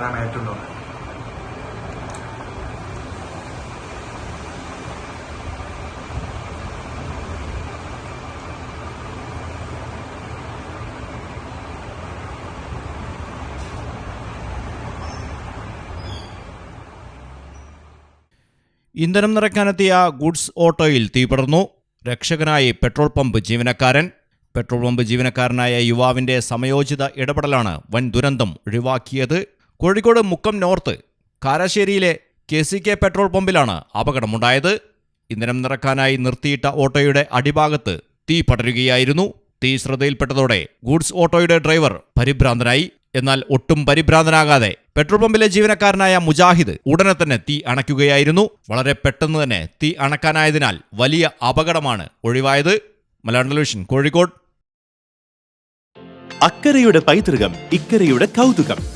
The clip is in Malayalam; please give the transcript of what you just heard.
തോന്നുന്നത് ഇന്ധനം നിറയ്ക്കാനെത്തിയ ഗുഡ്സ് ഓട്ടോയിൽ തീപടർന്നു രക്ഷകനായി പെട്രോൾ പമ്പ് ജീവനക്കാരൻ. പെട്രോൾ പമ്പ് ജീവനക്കാരനായ യുവാവിന്റെ സമയോചിത ഇടപെടലാണ് വൻ ദുരന്തം ഒഴിവാക്കിയത്. കോഴിക്കോട് മുക്കം നോർത്ത് കാരാശ്ശേരിയിലെ കെ സി കെ പെട്രോൾ പമ്പിലാണ് അപകടമുണ്ടായത്. ഇന്ധനം നിറക്കാനായി നിർത്തിയിട്ട ഓട്ടോയുടെ അടിഭാഗത്ത് തീ പടരുകയായിരുന്നു. തീ ശ്രദ്ധയിൽപ്പെട്ടതോടെ ഗൂഡ്സ് ഓട്ടോയുടെ ഡ്രൈവർ പരിഭ്രാന്തനായി. എന്നാൽ ഒട്ടും പരിഭ്രാന്തനാകാതെ പെട്രോൾ പമ്പിലെ ജീവനക്കാരനായ മുജാഹിദ് ഉടനെ തന്നെ തീ അണയ്ക്കുകയായിരുന്നു. വളരെ പെട്ടെന്ന് തന്നെ തീ അണക്കാനായതിനാൽ വലിയ അപകടമാണ് ഒഴിവായത്. മലയാളം ടെലിവിഷൻ കോഴിക്കോട്. അക്കരയുടെ പൈതൃകം ഇക്കരയുടെ കൗതുകം.